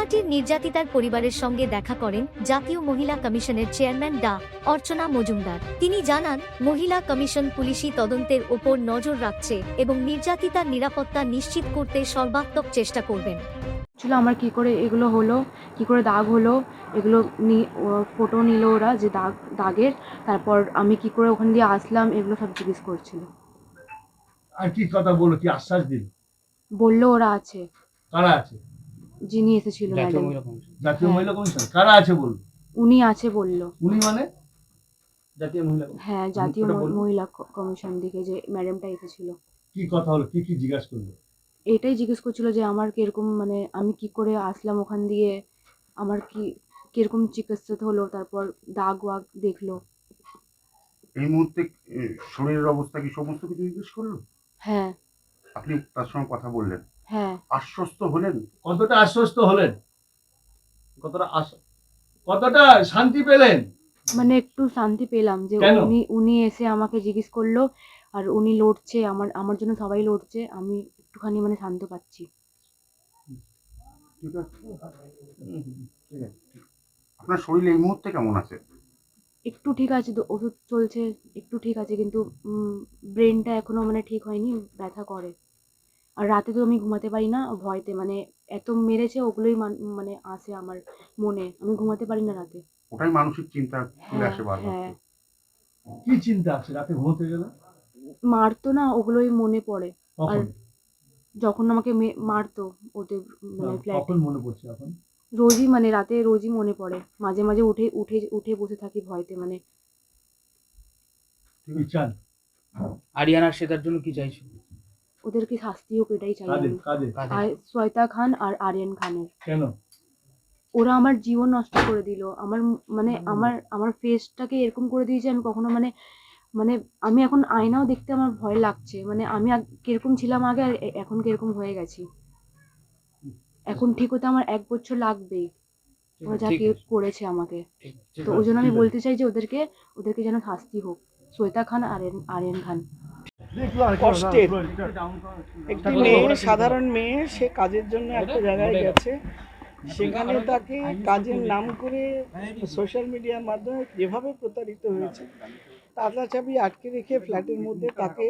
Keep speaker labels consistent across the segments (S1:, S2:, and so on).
S1: নৈহাটির নির্যাতিতার পরিবারের সঙ্গে দেখা করেন জাতীয় মহিলা কমিশনের চেয়ারম্যান ডা. অর্চনা মজুমদার। তিনি জানান মহিলা কমিশন পুলিশি তদন্তের ওপর নজর রাখছে এবং নির্যাতিতার নিরাপত্তা নিশ্চিত করতে সর্বাত্মক চেষ্টা করবেন।
S2: ছিল আমার কি করে এগুলো হলো কি করে দাগ হলো এগুলো ফটো নিল ওরা যে দাগ দাগের তারপর আমি কি করে ওখান দিয়ে আসলাম এগুলো সব জিজ্ঞেস করছিল।
S3: আর কি কথা বলো কি আশ্বাস দিল?
S2: বলল ওরা আছে।
S3: কারা আছে?
S2: যিনি এসেছিল ম্যাডাম
S3: জাতীয়
S2: হ্যাঁ।
S3: মহিলা কমিশন কারা আছে
S2: উনি আছে বলল।
S3: উনি মানে?
S4: জাতীয় মহিলা
S2: হ্যাঁ জাতীয়
S3: ওটা বলুন।
S2: মহিলা ক- কমিশন থেকে যে ম্যাডামটা এসেছিল।
S3: কি কথা হলো? কি কি জিজ্ঞাসা করল?
S2: এটাই জিজ্ঞেস করছিল যে আমার কীরকম মানে আমি কি করে আসলাম ওখান দিয়ে? আমার কি কীরকম চিকিৎসা হলো? তারপর দাগ ওয়াগ দেখল।
S5: এই মুহূর্তে এ, শরীরের অবস্থা কি সমস্ত কিছু জিজ্ঞেস করল?
S2: হ্যাঁ।
S5: আপনি তার সঙ্গে কথা বললেন।
S2: হ্যাঁ।
S5: আশ্বস্ত হলেন?
S3: কতটা আশ্বস্ত হলেন?
S4: কতটা
S3: কতটা শান্তি পেলেন?
S2: মানে একটু শান্তি পেলাম যে উনি উনি এসে আমাকে জিজ্ঞেস করল আর উনি লড়ছে আমার আমার জন্য সবাই লড়ছে আমি একটুখানি মানে শান্ত পাচ্ছি।
S5: ঠিক আছে। আপনার শরীর এই মুহূর্তে কেমন আছে?
S2: একটু ঠিক আছে তো ওষুধ চলছে একটু ঠিক আছে কিন্তু ব্রেনটা এখনও মানে ঠিক হয়নি ব্যথা করে। আর রাতে তো আমি ঘুমাতে পারি না ভয়তে মানে এত মেরেছে ওগুলোই মানে আসে আমার মনে আমি ঘুমাতে পারি না রাতে।
S5: ওটাই মানসিক চিন্তা চলে
S2: হ্যাঁ
S5: আসে বারবার।
S2: হ্যাঁ।
S3: কি চিন্তা আছে রাতে ঘুমোতে গেলে?
S2: মারতো না ওগুলোই মনে পড়ে। আর যখন আমাকে মারতো ওদের মানে ফ্ল্যাটে
S3: কখন মনে পড়ছে এখন?
S2: রোজই মানে রাতে রোজই মনে পড়ে। মাঝে মাঝে উঠে উঠে উঠে বসে থাকি ভয়তে মানে।
S3: কি চান?
S4: আরিয়ানার সেটার জন্য কি চাইছো?
S2: ওদেরকে শাস্তি হোক এটাই চাই
S3: কাদের
S2: খান আর আরিয়ান খানের।
S3: কেন?
S2: ওরা আমার জীবন নষ্ট করে দিল। আমার মানে আমার আমার ফেসটাকে এরকম করে দিয়েছে আমি কখনো মানে মানে আমি এখন আয়নাও দেখতে আমার ভয় লাগছে। মানে আমি কীরকম ছিলাম আগে আর এখন কীরকম হয়ে গেছি। এখন ঠিক হতে আমার এক বছর লাগবেই। ওরা যা করেছে আমাকে। তো। ওই জন্য আমি বলতে চাই যে ওদেরকে ওদেরকে যেন শাস্তি হোক। শ্বেতা খান আর আরিয়ান- আরিয়ান খান।
S6: কষ্টের। একটি মেয়ে সাধারণ মেয়ে সে কাজের জন্য একটা জায়গায় গেছে। সেখানে তাকে কাজের নাম করে সোশ্যাল মিডিয়ার মাধ্যমে যেভাবে প্রতারিত হয়েছে তাজা চাবি আটকে রেখে ফ্ল্যাটের মধ্যে তাকে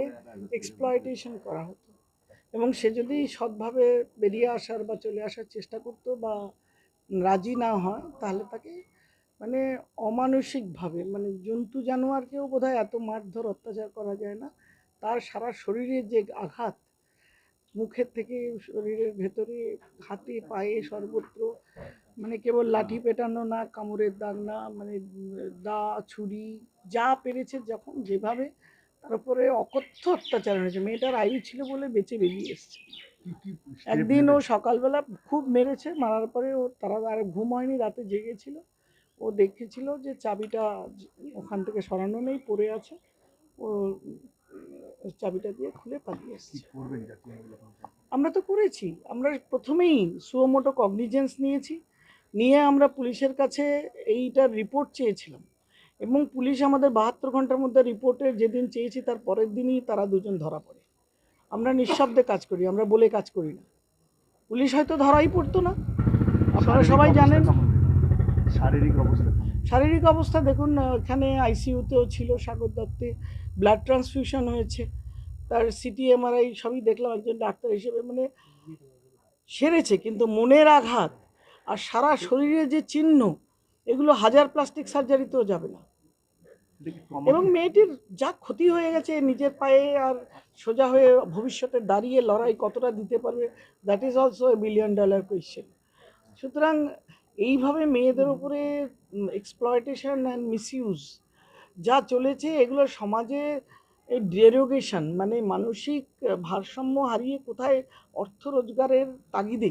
S6: এক্সপ্লয়টেশন করা হতো। এবং সে যদি সৎভাবে বেরিয়ে আসার বা চলে আসার চেষ্টা করতো বা রাজি না হয় তাহলে তাকে মানে অমানসিকভাবে মানে জন্তু জানোয়ারকেও বোধহয় এত মারধর অত্যাচার করা যায় না। তার সারা শরীরে যে আঘাত মুখের থেকে শরীরের ভেতরে হাতে পায়ে সর্বত্র মানে কেবল লাঠি পেটানো না কামড়ের দাগ না মানে দা ছুরি যা পেরেছে যখন যেভাবে তার উপরে অকথ্য অত্যাচার হয়েছে। মেয়েটার আয়ু ছিল বলে বেঁচে বেরিয়ে এসছে। একদিন ও সকালবেলা খুব মেরেছে মারার পরে ও তারা আর ঘুম হয়নি রাতে জেগেছিল। ও দেখেছিল যে চাবিটা ওখান থেকে সরানো নেই পড়ে আছে। ও চাবিটা দিয়ে খুলে পালিয়ে এসছে? আমরা তো করেছি। আমরা প্রথমেই সুয়োমোটো কগনিজেন্স নিয়েছি। নিয়ে আমরা পুলিশের কাছে এইটার রিপোর্ট চেয়েছিলাম। এবং পুলিশ আমাদের বাহাত্তর ঘণ্টার মধ্যে রিপোর্টের যেদিন চেয়েছি তার পরের দিনই তারা দুজন ধরা পড়ে। আমরা নিঃশব্দে কাজ করি আমরা বলে কাজ করি না। পুলিশ হয়তো ধরাই পড়তো না। আপনারা সবাই জানেন?
S3: শারীরিক অবস্থা
S6: শারীরিক অবস্থা দেখুন এখানে আইসিইউতেও ছিল সাগর দত্তে। ব্লাড ট্রান্সফিউশন হয়েছে, তার সিটি এমআরআই সবই দেখলাম একজন ডাক্তার হিসেবে মানে সেরেছে, কিন্তু মনের আঘাত আর সারা শরীরে যে চিহ্ন, এগুলো হাজার প্লাস্টিক সার্জারিতেও যাবে না। এবং মেয়েটির যা ক্ষতি হয়ে গেছে, নিজের পায়ে আর সোজা হয়ে ভবিষ্যতে দাঁড়িয়ে লড়াই কতটা দিতে পারবে that is also a billion dollar question সুতরাং, এইভাবে মেয়েদের উপরে এক্সপ্লয়টেশন অ্যান্ড মিসইউজ যা চলেছে এগুলো সমাজে এই ডেরোগেশন মানে মানসিক ভারসাম্য হারিয়ে কোথায় অর্থ রোজগারের তাগিদে?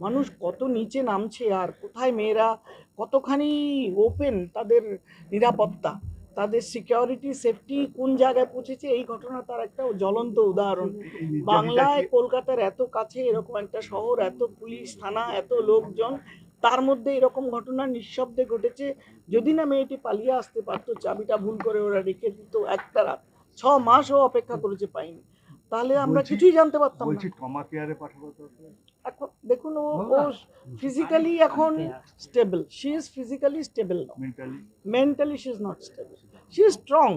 S6: মানুষ কত নিচে নামছে আর কোথায় মেয়েরা কতখানি ওপেন তাদের নিরাপত্তা তাদের সিকিউরিটি সেফটি কোন জায়গায় পৌঁছেছে? এই ঘটনা তার একটা জ্বলন্ত উদাহরণ। বাংলায় কলকাতার এত কাছে এরকম একটা শহর এত পুলিশ থানা এত লোকজন তার মধ্যে এরকম ঘটনা নিঃশব্দে ঘটেছে। যদি না মেয়েটি পালিয়ে আসতে পারতো চাবিটা ভুল করে ওরা রেখে দিত একটা রাত ছ মাসও অপেক্ষা করেছে পাইনি। তাহলে আমরা কিছুই জানতে পারতাম না।
S3: বলছি কেয়ারে পাঠাবো
S6: এখন দেখুন ও ও ফিজিক্যালি এখন stable she is physically stable
S3: mentally
S6: mentally she is not stable she is strong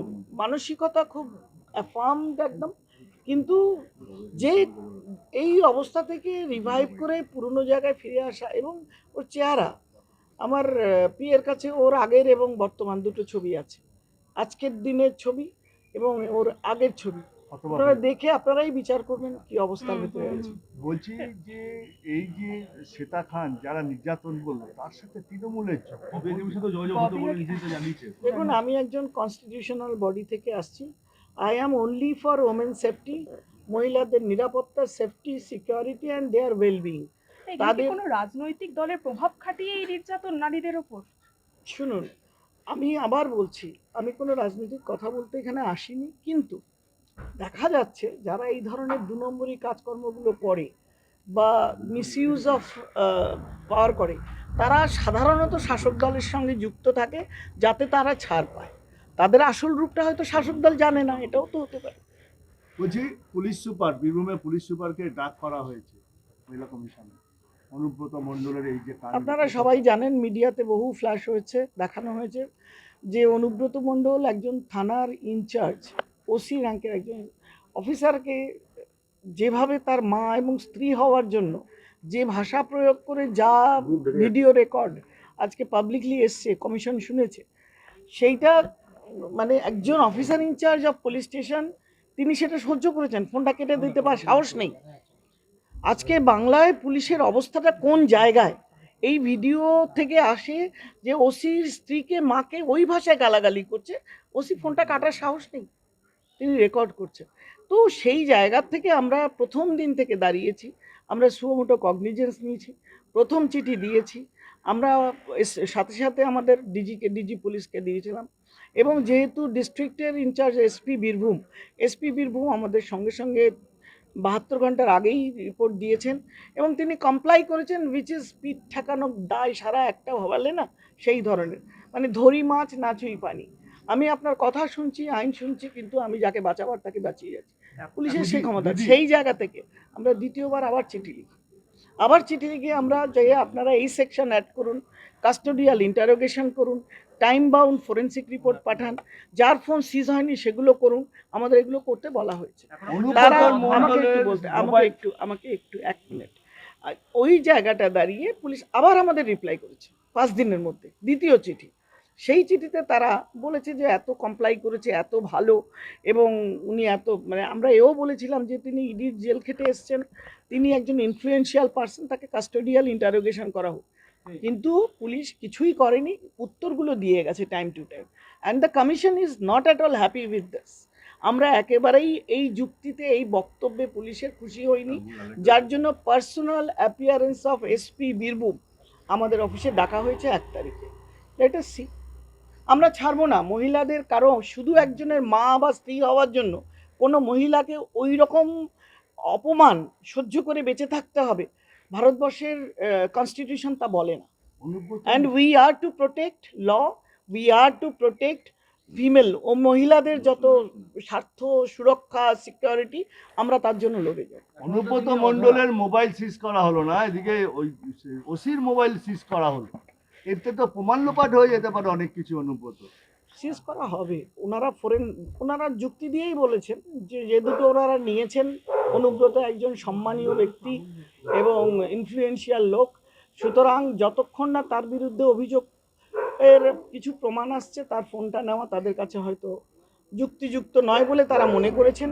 S6: মানসিকতা খুব অ্যাফার্মড একদম। কিন্তু যে এই অবস্থা থেকে রিভাইভ করে পুরনো জায়গায় ফিরে আসা এবং ওর চেহারা আমার পিয়ের কাছে ওর আগের এবং বর্তমান দুটো ছবি আছে। আজকের দিনের ছবি এবং ওর আগের ছবি। আপনারা দেখে আপনারাই বিচার করবেন কি অবস্থার ভিতরে আছে।
S3: বলছি যে এই যে শ্বেতা খান যারা নির্যাতন করল তার সাথে তৃণমূলের
S6: দেখুন আমি একজন কনস্টিটিউশনাল বডি থেকে আসছি। I am only for women safety মহিলাদের নিরাপত্তা safety security and their wellbeing তাদের-
S7: কোনো রাজনৈতিক দলের প্রভাব খাটিয়ে এই নির্যাতন নারীদের ওপর?
S6: শুনুন আমি আবার বলছি আমি কোনো রাজনৈতিক কথা বলতে এখানে আসিনি কিন্তু দেখা যাচ্ছে যারা এই ধরনের দু নম্বরই কাজকর্মগুলো করে বা মিসইউজ অফ পাওয়ার করে তারা সাধারণত শাসক দলের সঙ্গে যুক্ত থাকে যাতে তারা ছাড় পায়। তাদের আসল রূপটা হয়তো শাসক দল জানে না এটাও তো হতে পারে।
S3: বলছি পুলিশ সুপার বীরভূমে পুলিশ সুপারকে ডাক করা হয়েছে মহিলা কমিশনে অনুব্রত মণ্ডলের এই যে
S6: আপনারা সবাই জানেন মিডিয়াতে বহু ফ্ল্যাশ হয়েছে দেখানো হয়েছে যে অনুব্রত মণ্ডল একজন থানার ইনচার্জ ওসি র্যাঙ্কের একজন অফিসারকে যেভাবে তার মা এবং স্ত্রী হওয়ার জন্য যে ভাষা প্রয়োগ করে যা ভিডিও রেকর্ড আজকে পাবলিকলি এসছে কমিশন শুনেছে সেইটা মানে একজন officer in charge of police station তিনি সেটা সহ্য করেছেন। ফোনটা কেটে দিতে পার সাহস নেই। আজকে বাংলায় পুলিশের অবস্থাটা কোন জায়গায়? এই ভিডিও থেকে আসে যে ওসির স্ত্রীকে মাকে ওই ভাষায় গালাগালি করছে, ওসি ফোনটা কাটার সাহস নেই। তিনি রেকর্ড করছেন। তো সেই জায়গার থেকে আমরা প্রথম দিন থেকে দাঁড়িয়েছি। আমরা সুমোটো কগনিজেন্স নিয়েছি। প্রথম চিঠি দিয়েছি। আমরা সাথে সাথে আমাদের ডিজিকে ডিজি পুলিশকে দিয়েছিলাম। এবং যেহেতু ডিস্ট্রিক্টের in charge SP Birbhum SP Birbhum আমাদের সঙ্গে সঙ্গে বাহাত্তর ঘণ্টার আগেই রিপোর্ট দিয়েছেন এবং তিনি কমপ্লাই করেছেন উইচ ইজ পিঠ ঠেকানো দায় সারা একটা ভাবালে না সেই ধরনের। মানে ধরি মাছ না নাচুই পানি। আমি আপনার কথা শুনছি আইন শুনছি কিন্তু আমি যাকে বাঁচাবার তাকে বাঁচিয়ে যাচ্ছি। পুলিশের সেই ক্ষমতা সেই জায়গা থেকে আমরা দ্বিতীয়বার আবার চিঠি লিখি। আবার চিঠি লিখে আমরা যে আপনারা এই সেকশন অ্যাড করুন কাস্টোডিয়াল ইন্টারোগেশন করুন টাইম বাউন্ড ফরেন্সিক রিপোর্ট পাঠান যার ফোন সিজ হয়নি সেগুলো করুন আমাদের এগুলো করতে বলা হয়েছে। তারা আমাকে একটু বলতে আমাকে একটু আমাকে একটু এক মিনিট ওই জায়গাটা দাঁড়িয়ে পুলিশ আবার আমাদের রিপ্লাই করেছে পাঁচ দিনের মধ্যে দ্বিতীয় চিঠি। সেই চিঠিতে তারা বলেছে যে এত কমপ্লাই করেছে এত ভালো এবং উনি এত মানে আমরা এও বলেছিলাম যে তিনি ইডির জেল খেটে এসছেন তিনি একজন ইনফ্লুয়েন্সিয়াল পার্সন তাকে কাস্টোডিয়াল ইন্টারোগেশন করা হোক। কিন্তু পুলিশ কিছুই করেনি উত্তরগুলো দিয়ে গেছে time to time and the commission is not at all happy with this আমরা একেবারেই এই যুক্তিতে এই বক্তব্যে পুলিশের খুশি হইনি। যার জন্য personal appearance of SP Birbhum আমাদের অফিসে ডাকা হয়েছে এক তারিখে। লেট সি আমরা ছাড়বো না। মহিলাদের কারও শুধু একজনের মা বা স্ত্রী হওয়ার জন্য কোনো মহিলাকে ওই রকম অপমান সহ্য করে বেঁচে থাকতে হবে। ভারতবর্ষের কনস্টিটিউশন তা বলে না। And we are to protect law we are to protect female ও মহিলাদের যত স্বার্থ সুরক্ষা সিকিউরিটি আমরা তার জন্য লড়ে যাই।
S3: অনুব্রত মণ্ডলের মোবাইল সিজ করা হলো না এদিকে ওই ওসির মোবাইল সিজ করা হলো। এতে তো প্রমাণ লোপাট হয়ে যেতে পারে অনেক কিছু অনুব্রত।
S6: সিজ করা হবে। ওনারা ফরেন ওনারা যুক্তি দিয়েই বলেছেন যে যে দুটো ওনারা নিয়েছেন অনুব্রত একজন সম্মানীয় ব্যক্তি এবং ইনফ্লুয়েন্সিয়াল লোক, সুতরাং যতক্ষণ না তার বিরুদ্ধে অভিযোগ এর কিছু প্রমাণ আসছে, তার ফোনটা নেওয়া তাদের কাছে হয়তো যুক্তিযুক্ত নয় বলে তারা মনে করেছেন।